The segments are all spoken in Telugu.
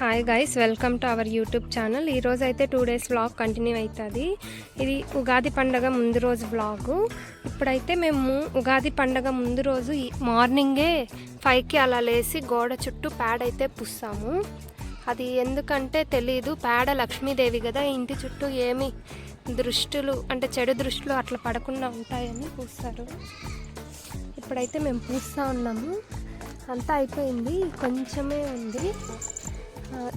Hi guys welcome to our YouTube channel ఈరోజు అయితే టూ డేస్ వ్లాగ్ కంటిన్యూ అవుతుంది. ఇది ఉగాది పండగ ముందు రోజు వ్లాగు ఇప్పుడైతే మేము ఉగాది పండగ ముందు రోజు మార్నింగే ఫైవ్కి అలా లేసి గోడ చుట్టూ ప్యాడ్ అయితే పుస్తాము. అది ఎందుకంటే తెలీదు పేడ లక్ష్మీదేవి కదా ఇంటి చుట్టూ ఏమి దృష్టులు అంటే చెడు దృష్టిలు అట్లా పడకుండా ఉంటాయని పూస్తారు. ఇప్పుడైతే మేము పూస్తూ ఉన్నాము. అంతా అయిపోయింది కొంచెమే ఉంది.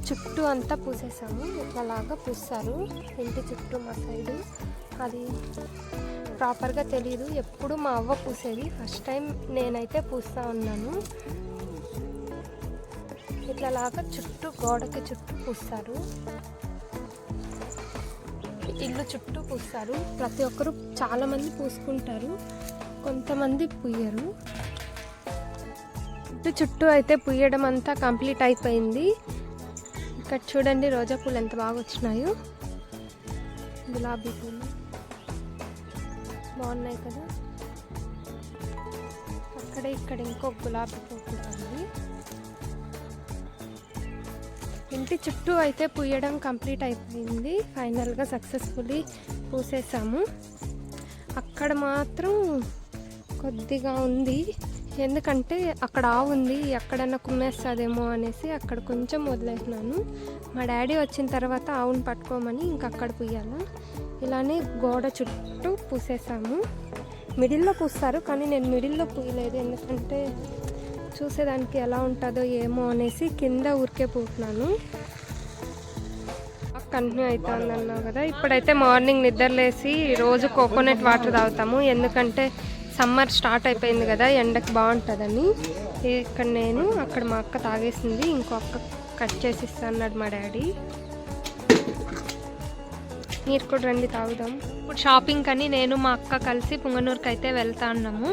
చుట్టూ అంతా పూసేసాము. ఇట్లాగా పూస్తారు. ఇంటి చుట్టూ మా సైడు అది ప్రాపర్గా తెలియదు ఎప్పుడు మా అవ్వ పూసేది. ఫస్ట్ టైం నేనైతే పూస్తూ ఉన్నాను. ఇట్లాగా చుట్టూ గోడకి చుట్టూ పూస్తారు. ఇల్లు చుట్టూ పూస్తారు. ప్రతి ఒక్కరు చాలామంది పూసుకుంటారు. కొంతమంది పుయ్యరు ఇంటి చుట్టూ అయితే పుయ్యడం అంతా కంప్లీట్ అయిపోయింది. ఇక్కడ చూడండి రోజా పూలు ఎంత బాగా వచ్చినాయో. గులాబీ పూలు. బాగున్నాయి కదా. అక్కడే ఇక్కడ ఇంకో గులాబీ పువ్వు ఉంది. ఇంటి చుట్టూ అయితే పూయడం కంప్లీట్ అయిపోయింది. ఫైనల్గా సక్సెస్ఫుల్లీ పూసేసాము. అక్కడ మాత్రం కొద్దిగా ఉంది. ఎందుకంటే అక్కడ ఆవు ఉంది ఎక్కడన్నా కుమ్మేస్తుందేమో అనేసి అక్కడ కొంచెం వదిలేసినాను. మా డాడీ వచ్చిన తర్వాత ఆవును పట్టుకోమని ఇంక అక్కడ పూయాల ఇలానే గోడ చుట్టూ పూసేసాము. మిడిల్లో పూస్తారు కానీ నేను మిడిల్లో పూయలేదు. ఎందుకంటే చూసేదానికి ఎలా ఉంటుందో ఏమో అనేసి కింద ఊరికే పూతున్నాను కంటిన్యూ అవుతుంది అన్నావు కదా. ఇప్పుడైతే మార్నింగ్ నిద్రలేసి రోజు కోకోనట్ వాటర్ తాగుతాము. ఎందుకంటే సమ్మర్ స్టార్ట్ అయిపోయింది కదా ఎండకి బాగుంటుందని. ఇక్కడ నేను అక్కడ మా అక్క తాగేసింది ఇంకో అక్క కట్ చేసి ఇస్తా అన్నాడు మా డాడీ. మీరు కూడా రండి తాగుదాం. ఇప్పుడు షాపింగ్ అని నేను మా అక్క కలిసి పుంగనూరుకి అయితే వెళ్తా ఉన్నాము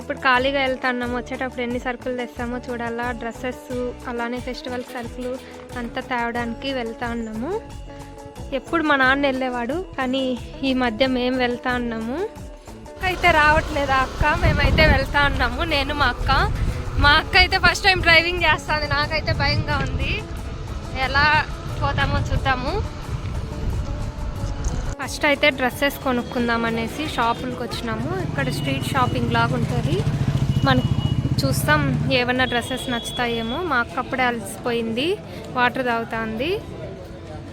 ఇప్పుడు ఖాళీగా వెళ్తా ఉన్నాము వచ్చేటప్పుడు ఎన్ని సరుకులు తెస్తామో చూడాలా. డ్రెస్సెస్ అలానే ఫెస్టివల్ సరుకులు అంతా తేవడానికి వెళ్తా ఉన్నాము ఎప్పుడు మా నాన్న వెళ్ళేవాడు కానీ ఈ మధ్య మేము వెళ్తా ఉన్నాము అయితే రావట్లేదు అక్క? మేమైతే వెళ్తా ఉన్నాము. నేను మా అక్క. మా అక్క అయితే ఫస్ట్ టైం డ్రైవింగ్ చేస్తుంది. నాకైతే భయంగా ఉంది. ఎలా పోతామో చూద్దాము. ఫస్ట్ అయితే డ్రెస్సెస్ కొనుక్కుందాం అనేసి షాపులకు వచ్చినాము. ఇక్కడ స్ట్రీట్ షాపింగ్ లాగా ఉంటుంది. మనకు చూస్తాం ఏమన్నా డ్రెస్సెస్ నచ్చుతాయేమో. మా అక్క అప్పుడే అలసిపోయింది. వాటర్ తాగుతుంది.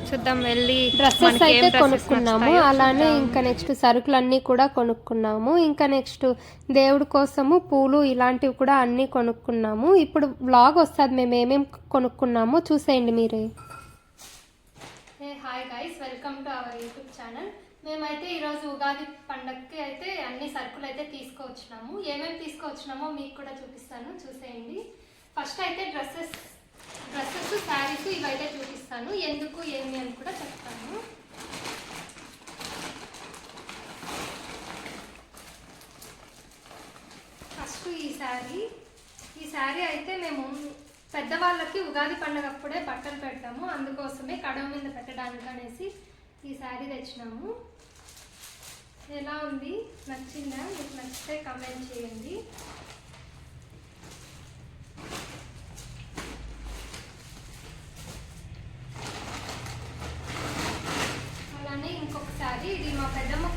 చూద్దాం వెళ్ళి డ్రెస్సెస్ మనకి ఏం అయితే కొనుక్కున్నాము. అలానే. ఇంకా నెక్స్ట్ సరుకులన్నీ కూడా కొనుక్కున్నాము. ఇంకా నెక్స్ట్ దేవుడి కోసము పూలు ఇలాంటివి కూడా అన్నీ కొనుక్కున్నాము. ఇప్పుడు వ్లాగ్ వస్తుంది మేము ఏమేమి కొనుక్కున్నామో చూసేయండి మీరే. Hi guys welcome to our YouTube channel మేమైతే ఈరోజు ఉగాది పండగకి అయితే అన్ని సరుకులు అయితే తీసుకువచ్చినాము ఏమేమి తీసుకువచ్చినామో మీకు కూడా చూపిస్తాను. చూసేయండి. ఫస్ట్ అయితే డ్రెస్సెస్ డ్రెస్సెస్ శారీస్ ఇవైతే చూపిస్తాను. ఎందుకు ఏమి అని కూడా చెప్తాను. ఫస్ట్ ఈ శారీ. ఈ శారీ అయితే మేము పెద్దవాళ్ళకి ఉగాది పండుగ అప్పుడే బట్టలు పెడతాము. అందుకోసమే కడవ మీద పెట్టడానికి అనేసి ఈ శారీ తెచ్చినాము. ఎలా ఉంది? నచ్చిందా? మీకు నచ్చితే కమెంట్ చేయండి అలానే ఇంకొక శారీ ఇది మా పెద్దమ్మ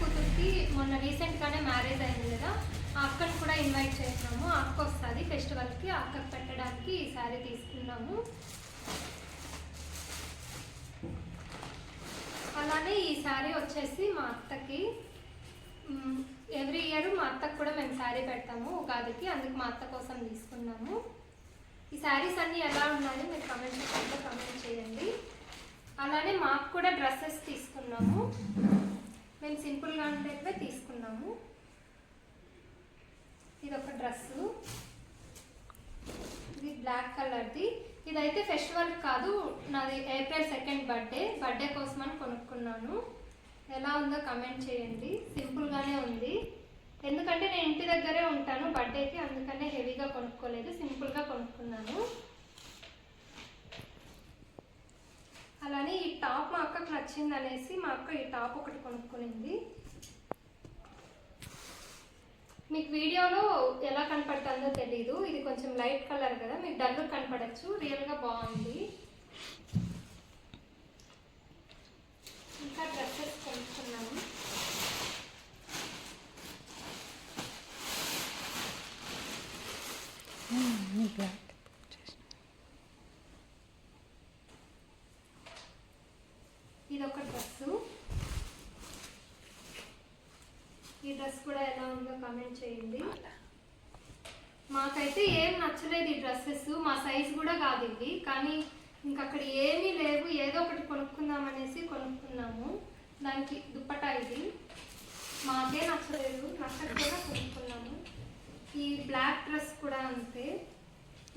కూతురికి మొన్న రీసెంట్గానే మ్యారేజ్ అయింది కదా ఆ అక్కను కూడా ఇన్వైట్ చేసినాము. అక్క వస్తుంది ఫెస్టివల్కి ఆ అక్కకు పెట్టడానికి ఈ శారీ తీసుకున్నాము. అలానే ఈ శారీ వచ్చేసి మా అత్తకి. ఎవ్రీ ఇయర్ మా అత్తకు కూడా మేము శారీ పెడతాము ఉగాదికి అందుకు మా అత్త కోసం తీసుకున్నాము. ఈ శారీస్ అన్నీ ఎలా ఉన్నాయో మీరు కమెంట్ సెక్షన్లో కమెంట్ చేయండి. అలానే మాకు కూడా డ్రెస్సెస్ తీసుకున్నాము. మేము సింపుల్గా ఉండేవే తీసుకున్నాము. ఇది ఒక డ్రెస్సు ఇది బ్లాక్ కలర్ది ఇదైతే ఫెస్టివల్ కాదు నాది ఏప్రిల్ సెకండ్ బర్త్డే. బర్త్డే కోసం అని కొనుక్కున్నాను. ఎలా ఉందో కమెంట్ చేయండి. సింపుల్గానే ఉంది. ఎందుకంటే నేను ఇంటి దగ్గరే ఉంటాను బర్త్డేకి అందుకనే హెవీగా కొనుక్కోలేదు. సింపుల్గా కొనుక్కున్నాను అలానే ఈ టాప్ మా అక్కకు నచ్చింది అనేసి మా అక్క ఈ టాప్ ఒకటి కొనుక్కునింది. మీకు వీడియోలో ఎలా కనపడుతుందో తెలీదు. ఇది కొంచెం లైట్ కలర్ కదా మీకు డల్ కనపడచ్చు రియల్గా బాగుంది ఇది ఒక డ్రెస్సు ఈ డ్రెస్ కూడా ఎలా ఉందో కమెంట్ చేయండి. మాకైతే ఏం నచ్చలేదు ఈ డ్రెస్సెస్ మా సైజ్ కూడా కాదు ఇవి కానీ ఇంక అక్కడ ఏమీ లేవు ఏదో ఒకటి కొనుక్కుందాం అనేసి కొనుక్కున్నాము. దానికి దుప్పటా ఇది. మాకే నచ్చలేదు నచ్చక కూడా కొనుక్కున్నాము. ఈ బ్లాక్ డ్రెస్ కూడా అంతే.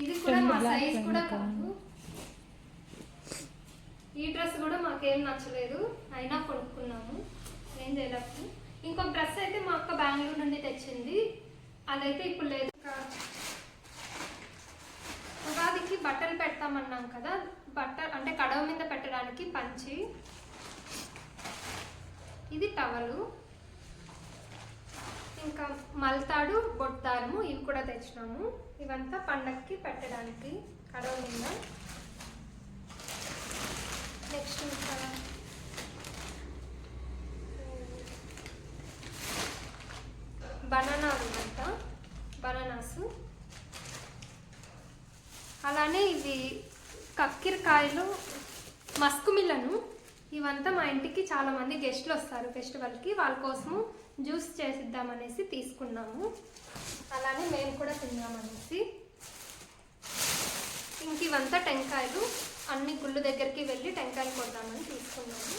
ఇది కూడా మా సైజ్ కూడా కాదు. ఈ డ్రెస్ కూడా మాకేం నచ్చలేదు. అయినా కొనుక్కున్నాము. ఏం చేయలేదు ఇంకొక డ్రెస్ అయితే మా అక్క బెంగళూరు నుండి తెచ్చింది. అదైతే ఇప్పుడు లేదు. ఇంకా ఉగాదికి బట్టలు పెడతామన్నాం కదా బట్ట అంటే కడవ మీద పెట్టడానికి పంచి ఇది టవలు ఇంకా మల్తాడు బొట్టారము ఇవి కూడా తెచ్చినాము. ఇవంతా పండక్కి పెట్టడానికి కడవ మీద నెక్స్ట్ ఇంకా బనానాలు అంట బనానాస్ అలానే ఇవి కక్కిరకాయలు మస్కుమిల్లను ఇవంతా మా ఇంటికి చాలామంది గెస్ట్లు వస్తారు ఫెస్టివల్కి. వాళ్ళ కోసము జ్యూస్ చేసిద్దామనేసి తీసుకున్నాము. అలానే మేము కూడా తిందామనేసి ఇంక ఇవంతా టెంకాయలు. అన్ని గుళ్ళు దగ్గరికి వెళ్ళి టెంకాయలు కొద్దామని తీసుకున్నాము.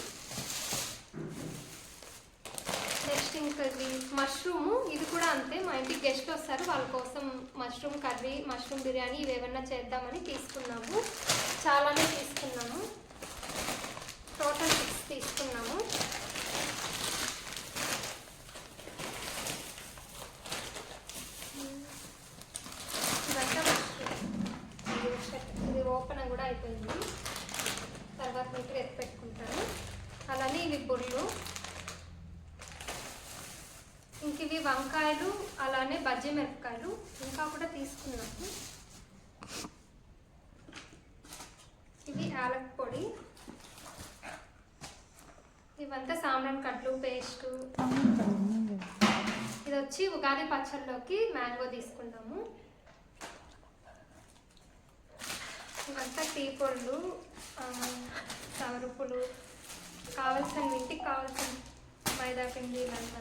నెక్స్ట్ ఇంకది మష్రూమ్ ఇది కూడా అంతే. మా ఇంటికి గెస్ట్ వస్తారు. వాళ్ళ కోసం మష్రూమ్ కర్రీ మష్రూమ్ బిర్యానీ ఇవి ఏమన్నా చేద్దామని తీసుకున్నాము. చాలానే తీసుకున్నాము. టోటల్ సిక్స్ తీసుకున్నాము. ఇది ఓపెన్ కూడా అయిపోయింది. తర్వాత మీకు ఎత్తి పెట్టుకుంటాను. అలానే ఇవి బుర్లు ఇంక ఇవి వంకాయలు అలానే బజ్జీ మిరపకాయలు ఇంకా కూడా తీసుకున్నాము. ఇవి యాలక్ పొడి. ఇవంతా సాంబ్రాన్ కట్లు పేస్ట్. ఇది వచ్చి ఉగాది పచ్చళ్ళలోకి మ్యాంగో తీసుకున్నాము. ఇవంతా టీ పొళ్ళు ఆ, సవరుపులు కావాల్సిన ఇంటికి కావాల్సిన మైదా పిండి ఇవంతా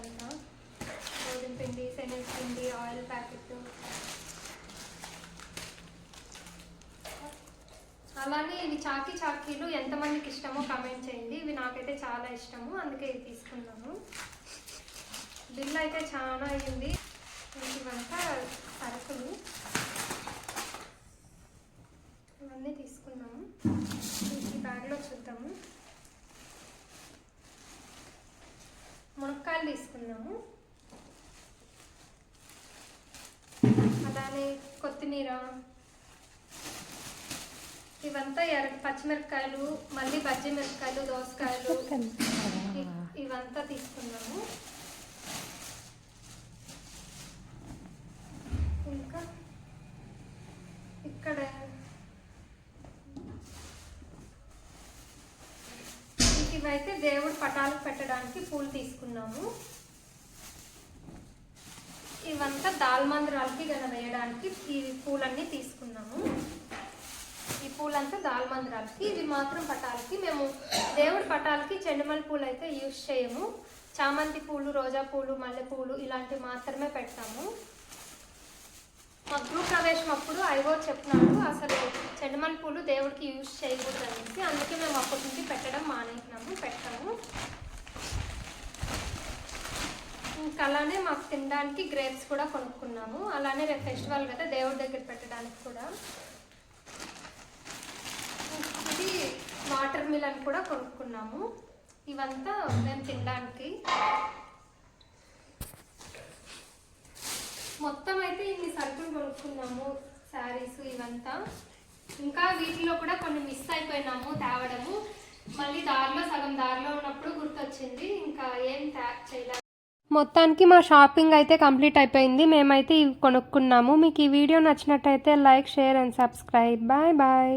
గోధుమ పిండి శనగ పిండి ఆయిల్ ప్యాకెట్ అలానే ఇవి చాకీ చాకీలు ఎంతమందికి ఇష్టమో కామెంట్ చేయండి. ఇవి నాకైతే చాలా ఇష్టము అందుకే ఇవి తీసుకున్నాను. బిల్ అయితే చాలా అయింది. ఇవంతా సరుకులు. ఇవన్నీ తీసుకున్నాము. ఈ బ్యాగ్లో చూద్దాము. మునక్కాయలు తీసుకున్నాము. అలానే కొత్తిమీర ఇవంతా ఎర్ర పచ్చిమిరపకాయలు మళ్ళీ బజ్జి మిరపకాయలు దోసకాయలు ఇవంతా తీసుకున్నాము. ఇంకా ఇక్కడ ఇవైతే దేవుడు పటాలకు పెట్టడానికి పూలు తీసుకున్నాము. ఇవంతా దాల్మందిరాలకి కదా వేయడానికి ఈ పూలన్నీ తీసుకున్నాము. ఈ పూలంతా దాల్మందిరాలకి ఇవి మాత్రం పటాలకి. మేము దేవుడి పటాలకి చెండుమల్లి పూలు అయితే యూజ్ చేయము. చామంతి పూలు రోజా పూలు మల్లె పూలు ఇలాంటివి మాత్రమే పెడతాము. మా గృహ ప్రవేశం అప్పుడు ఐవో చెప్పినాడు అసలు చెండుమల్లి పూలు దేవుడికి యూజ్ చేయకూడదు అనేసి. అందుకే మేము అప్పటి నుంచి పెట్టడం మానేసినాము పెట్టాము. ఇంకా అలానే మాకు తినడానికి గ్రేప్స్ కూడా కొనుక్కున్నాము. అలానే రేపు ఫెస్టివల్ కదా దేవుడి దగ్గర పెట్టడానికి కూడా. ఇది వాటర్ మిలన్ కూడా కొనుక్కున్నాము. ఇవంతా మేము తినడానికి. మొత్తం అయితే ఇన్ని సరుకులు కొనుక్కున్నాము శారీస్ ఇవంతా. ఇంకా వీటిలో కూడా కొన్ని మిస్ అయిపోయినాము తేవడము. మళ్ళీ దారిలో సగం దారిలో ఉన్నప్పుడు గుర్తొచ్చింది. ఇంకా ఏం తయారు చేయలేదు. మొత్తానికి మా షాపింగ్ అయితే కంప్లీట్ అయిపోయింది. మేమైతే ఇవి కొనుక్కున్నాము. మీకు ఈ వీడియో నచ్చినట్టయితే like share and subscribe. Bye bye.